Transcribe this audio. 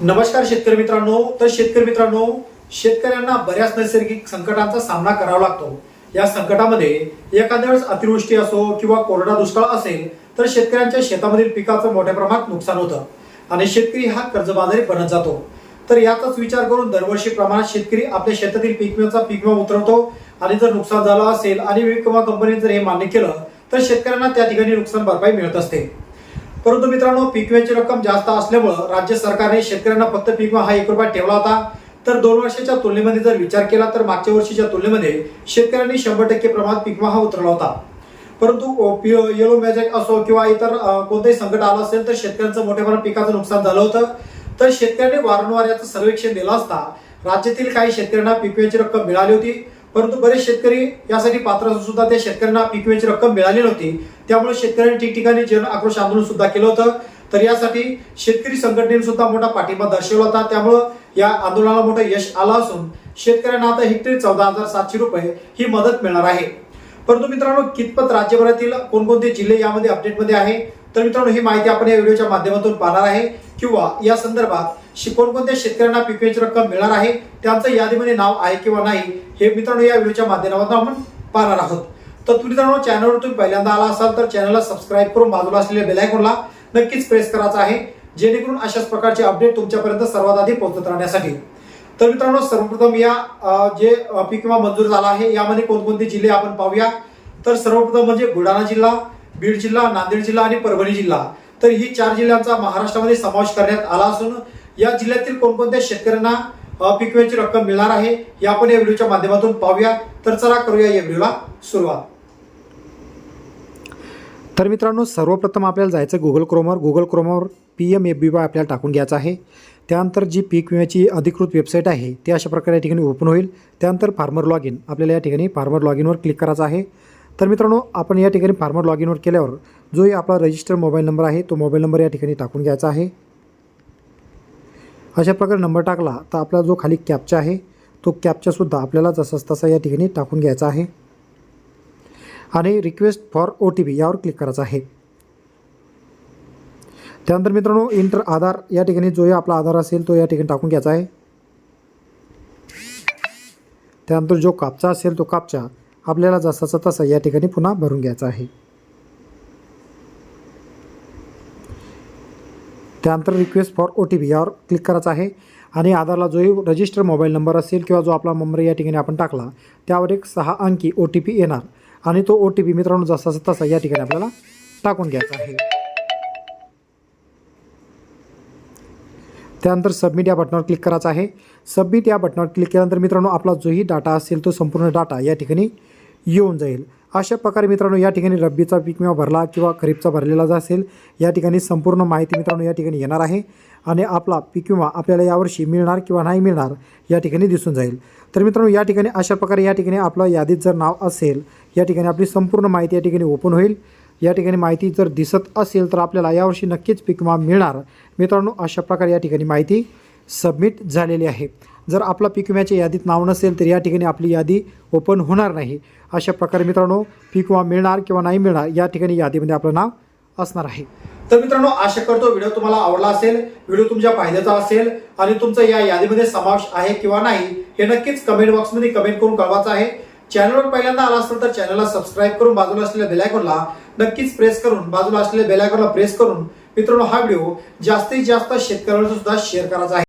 नमस्कार शेतकरी मित्रांनो. तर शेतकरी मित्रांनो शेतकऱ्यांना बऱ्याच नैसर्गिक संकटांचा सामना करावा लागतो. या संकटामध्ये एखाद्या वेळेस अतिवृष्टी असो किंवा कोरडा दुष्काळ असेल तर शेतकऱ्यांच्या शेतामधील पिकाचं मोठ्या प्रमाणात नुकसान होतं आणि शेतकरी हा कर्जबाजारी बनत जातो. तर याचाच विचार करून दरवर्षी प्रमाणात शेतकरी आपल्या शेतातील पीक विम्याचा पीक विमा उतरवतो आणि जर नुकसान झालं असेल आणि विमा कंपनीने जर हे मान्य केलं तर शेतकऱ्यांना त्या ठिकाणी नुकसान भरपाई मिळत असते. परंतु मित्रांनो पीक विम्याची रक्कम जास्त असल्यामुळं राज्य सरकारने शेतकऱ्यांना फक्त पीक विमा हा एक रुपया ठेवला होता. तर दोन वर्षाच्या तुलनेमध्ये जर विचार केला तर मागच्या वर्षीच्या तुलनेमध्ये शेतकऱ्यांनी शंभर टक्के प्रमाणात पीक विमा हा उतरला होता. परंतु येलो मॅजिक असो किंवा इतर कोणतंही संकट आलं असेल तर शेतकऱ्यांचं मोठ्या प्रमाणात पिकाचं नुकसान झालं होतं. तर शेतकऱ्यांनी वारंवार याचं सर्वेक्षण दिलं असता राज्यातील काही शेतकऱ्यांना पीक विम्याची रक्कम मिळाली होती. परंतु बरेच शेतकरी यासाठी पात्र असून सुद्धा त्या शेतकऱ्यांना पीक विम्याची रक्कम मिळाली नव्हती. त्यामुळे शेतकऱ्यांनी ठिकठिकाणी जन आक्रोश आंदोलन सुद्धा केलं होतं. तर यासाठी शेतकरी संघटनेने सुद्धा मोठा पाठिंबा दर्शवला होता. त्यामुळं या आंदोलनाला मोठं यश आलं असून शेतकऱ्यांना आता हेक्टरी चौदा हजार सातशे रुपये ही मदत मिळणार आहे. परंतु मित्रांनो कितपत राज्यभरातील कोणकोणते जिल्हे यामध्ये अपडेटमध्ये आहे? तर मित्रांनो ही माहिती आपण या व्हिडिओच्या माध्यमातून पाहणार आहे. किंवा या संदर्भात कोणकोणत्या शेतकऱ्यांना पीक रक्कम मिळणार आहे त्यांचं यादीमध्ये नाव आहे किंवा नाही हे मित्रांनो या व्हिडिओच्या माध्यमातून आपण पाहणार आहोत. तर तुम्ही मित्रांनो चॅनलवर तुम्ही पहिल्यांदा आला असाल तर चॅनलला सबस्क्राईब करून बाजूला असलेल्या बेलायकॉनला नक्कीच प्रेस करायचा आहे जेणेकरून अशाच प्रकारचे अपडेट तुमच्यापर्यंत सर्वात आधी पोहोचत राहण्यासाठी. तर मित्रांनो सर्वप्रथम या जे पीक विमा मंजूर झाला आहे यामध्ये कोणकोणते जिल्हे आपण पाहूया? तर सर्वप्रथम म्हणजे बुलढाणा जिल्हा बीड जिल्हा नांदेड जिल्हा आणि परभणी जिल्हा. तर ही चार जिल्ह्यांचा महाराष्ट्रामध्ये समावेश करण्यात आला असून या जिल्ह्यातील कोणकोणत्या शेतकऱ्यांना अ, पीक विम्याची रक्कम मिळणार आहे हे आपण या व्हिडिओच्या माध्यमातून पाहूया. तर चला करूया या व्हिडिओला सुरुवात. तर मित्रांनो सर्वप्रथम आपल्याला जायचं गुगल क्रोमवर Google क्रोमवर P M F B Y आपल्याला टाकून घ्यायचं आहे. त्यानंतर जी पीक विम्याची अधिकृत वेबसाईट आहे ती अशा प्रकारे या ठिकाणी ओपन होईल. त्यानंतर फार्मर लॉग इन आपल्याला या ठिकाणी फार्मर लॉग इनवर क्लिक करायचं आहे. तर मित्रांनो आपण या ठिकाणी फार्मर लॉग इनवर केल्यावर जोही आपला रजिस्टर मोबाईल नंबर आहे तो मोबाईल नंबर या ठिकाणी टाकून घ्यायचा आहे. अशा प्रकारे नंबर टाकला तर आपला जो खाली कॅपचा आहे तो कॅपचासुद्धा आपल्याला जसाच तसा या ठिकाणी टाकून घ्यायचा आहे. आणि request for O T P यावर क्लिक करायचा आहे. त्यानंतर मित्रांनो इंटर आधार या ठिकाणी जो आपला आधार असेल तो या ठिकाणी टाकून घ्यायचा आहे. त्यानंतर जो कापचा असेल तो कापचा आपल्याला जसाचा तसा या ठिकाणी पुन्हा भरून घ्यायचा आहे. त्यानंतर request for O T P यावर क्लिक करायचं आहे. आणि आधारला जोही रजिस्टर मोबाईल नंबर असेल किंवा जो आपला नंबर या ठिकाणी आपण टाकला त्यावर एक सहा अंकी ओ टी पी येणार. आणि तो ओ टी पी मित्रांनो जसाचा तसा या ठिकाणी आपल्याला टाकून घ्यायचा आहे. त्यानंतर सबमिट या बटनावर क्लिक करायचं आहे. सबमिट या बटनावर क्लिक केल्यानंतर मित्रांनो आपला जोही डाटा असेल तो संपूर्ण डाटा या ठिकाणी येऊन जाईल अशा प्रकारे मित्रांनो या ठिकाणी रब्बीचा पीक विमा भरला किंवा खरीपचा भरलेला असेल या ठिकाणी संपूर्ण माहिती मित्रांनो या ठिकाणी येणार आहे आणि आपला पीक विमा आपल्याला यावर्षी मिळणार किंवा नाही मिळणार या ठिकाणी दिसून जाईल तर मित्रांनो या ठिकाणी अशा प्रकारे या ठिकाणी आपलं यादीत जर नाव असेल या ठिकाणी आपली संपूर्ण माहिती या ठिकाणी ओपन होईल या ठिकाणी माहिती जर दिसत असेल तर आपल्याला यावर्षी नक्कीच पीक विमा मिळणार मित्रांनो अशा प्रकारे या ठिकाणी माहिती सबमिट झालेली आहे जर आपला पीक विम्याच्या यादीत नाव नसेल तर या ठिकाणी आपली यादी ओपन होणार नाही. अशा प्रकारे मित्रांनो पीक विमा मिळणार किंवा नाही मिळणार या ठिकाणी यादीमध्ये आपलं नाव असणार आहे. तर मित्रांनो आशा करतो व्हिडिओ तुम्हाला आवडला असेल व्हिडिओ तुमच्या फायद्याचा असेल आणि तुमचा या यादीमध्ये समावेश आहे किंवा नाही हे नक्कीच कमेंट बॉक्समध्ये कमेंट करून कळवायचं आहे. चॅनलवर पहिल्यांदा आला असेल तर चॅनलला सबस्क्राईब करून बाजूला असलेल्या बेलायकॉनला नक्कीच प्रेस करून बाजूला असलेल्या बेलायकॉनला प्रेस करून मित्रांनो हा व्हिडिओ जास्तीत जास्त शेतकऱ्यांना सुद्धा शेअर करायचा आहे.